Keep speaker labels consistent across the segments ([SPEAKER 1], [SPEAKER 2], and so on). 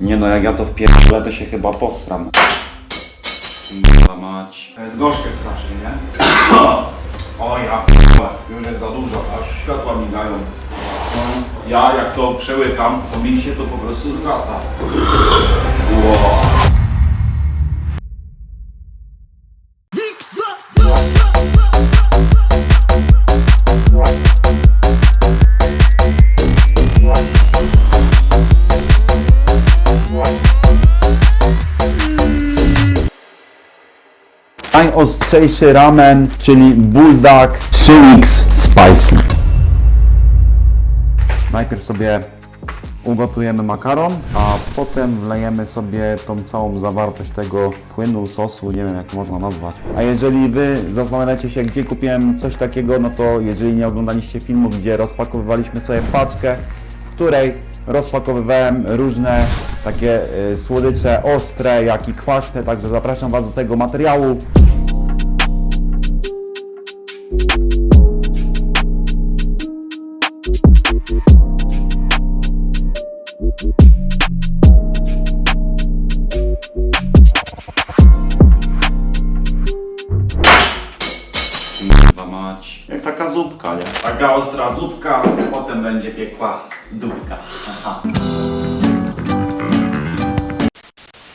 [SPEAKER 1] Nie no, jak ja to wpierdolę, to się chyba postram. Kurwa mać. To jest gorzkie strasznie, nie? O ja już jest za dużo, aż światła migają. No, ja jak to przełykam, to mi się to po prostu zwraca. Wow. Najostrzejszy ramen, czyli Bulldog 3X Spicy. Najpierw sobie ugotujemy makaron, a potem wlejemy sobie tą całą zawartość tego płynu, sosu, nie wiem jak można nazwać. A jeżeli Wy zastanawiacie się, gdzie kupiłem coś takiego, no to jeżeli nie oglądaliście filmu, gdzie rozpakowywaliśmy sobie paczkę, w której rozpakowywałem różne takie y, słodycze ostre, jak i kwaśne, także zapraszam Was do tego materiału. Mać. Jak taka zupka, nie? Taka ostra zupka, potem będzie piekła dupka. Aha.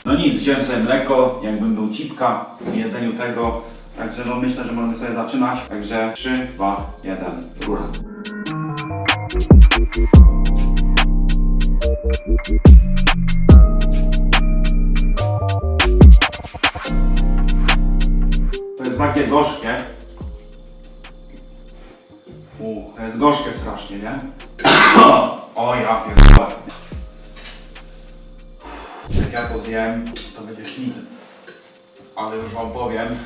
[SPEAKER 1] No nic, wziąłem sobie mleko, jakbym był cipka w jedzeniu tego. Także no myślę, że możemy sobie zaczynać. Także 3, 2, 1, rura. To jest takie gorzkie. U, to jest gorzkie strasznie, nie? O ja pierdolę. Jak ja to zjem, to będzie hit. Ale już wam powiem.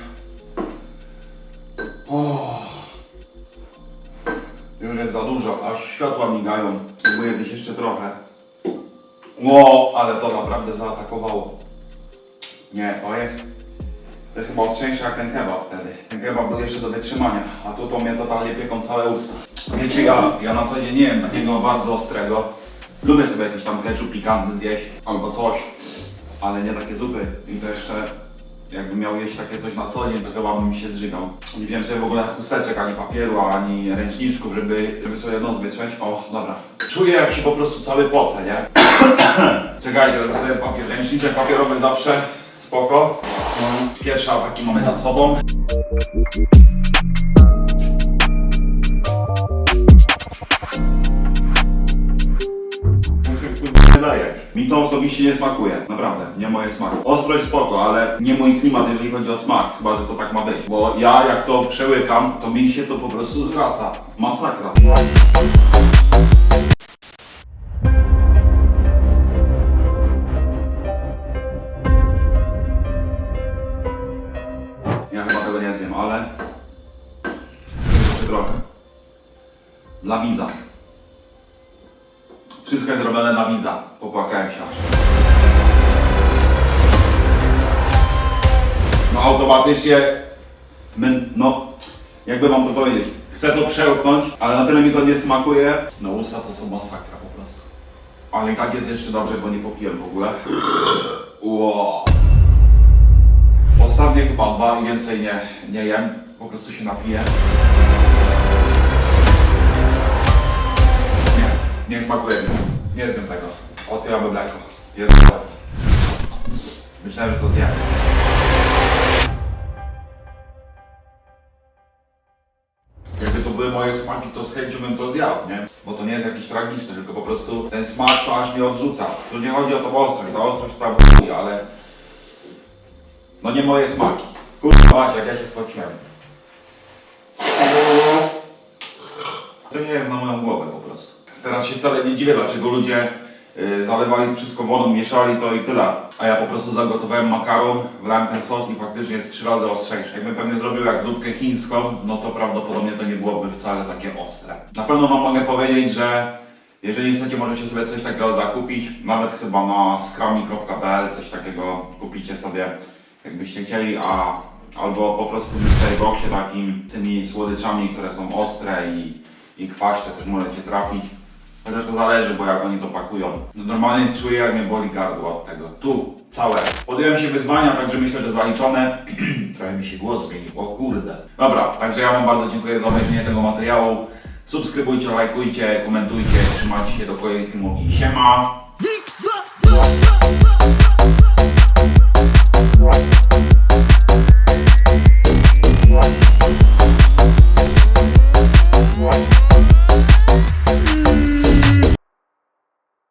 [SPEAKER 1] Dużo, aż światła migają. Spróbuję zjeść jeszcze trochę. Ło, ale to naprawdę zaatakowało. Nie, to jest... To jest chyba ostrzejsze jak ten kebab wtedy. Ten kebab był jeszcze do wytrzymania, a tu to mnie totalnie pieką całe usta. Wiecie, ja, ja na co dzień nie jem takiego bardzo ostrego. Lubię sobie jakiś tam ketchup pikantny zjeść albo coś, ale nie takie zupy. I to jeszcze jakbym miał jeść takie coś na co dzień, to chyba bym się zżygał. Nie wziąłem sobie w ogóle chusteczek, ani papieru, ani ręczniczków, żeby, żeby sobie nos wytrzeć. O, dobra. Czuję jak się po prostu cały poce, nie? Czekajcie, wezmę sobie papier. Ręczniczek papierowy zawsze spoko. Pierwszy ataki mamy nad sobą. Mi to osobiście nie smakuje, naprawdę, nie moje smaki. Ostrość spoko, ale nie mój klimat, jeżeli chodzi o smak, chyba że to tak ma być. Bo ja jak to przełykam, to mi się to po prostu zwraca. Masakra. Ja chyba tego nie zjem, ale trochę. Dla widza. Wszystko jest robione dla widza. Popłakałem się. No automatycznie, my, no, jakby wam to powiedzieć, chcę to przełknąć, ale na tyle mi to nie smakuje. No usta to są masakra po prostu. Ale i tak jest jeszcze dobrze, bo nie popiłem w ogóle. Ostatnie chyba dwa i więcej nie, nie jem. Po prostu się napiję. Nie, smakuje. Nie zjem tego. Otwieramy mleko. Jest to. Myślałem, że to zjem. Jakby to były moje smaki, to z chęcią bym to zjadł, nie? Bo to nie jest jakiś tragiczny, tylko po prostu ten smak to aż mnie odrzuca. Tu nie chodzi o tą ostrość, ta ostrość tam chuj, ale... No nie moje smaki. Kurwa macie, jak ja się spociłem. To nie jest na moją głowę. Teraz się wcale nie dziwię, dlaczego ludzie y, zalewali wszystko wodą, mieszali to i tyle. A ja po prostu zagotowałem makaron, wlałem ten sos i faktycznie jest trzy razy ostrzejszy. Jakbym pewnie zrobił jak zupkę chińską, no to prawdopodobnie to nie byłoby wcale takie ostre. Na pewno wam mogę powiedzieć, że jeżeli chcecie, możecie sobie coś takiego zakupić. Nawet chyba na skrami.pl coś takiego kupicie sobie, jakbyście chcieli, a albo po prostu w mystery boxie takim tymi słodyczami, które są ostre i, i kwaśne też możecie trafić. Chociaż to zależy, bo jak oni to pakują. No normalnie czuję, jak mnie boli gardło od tego. Tu, całe. Podjąłem się wyzwania, także myślę, że zaliczone. Trochę mi się głos zmienił, o kurde. Dobra, także ja Wam bardzo dziękuję za obejrzenie tego materiału. Subskrybujcie, lajkujcie, komentujcie, trzymajcie się do kolejnych mówi. Siema! Right.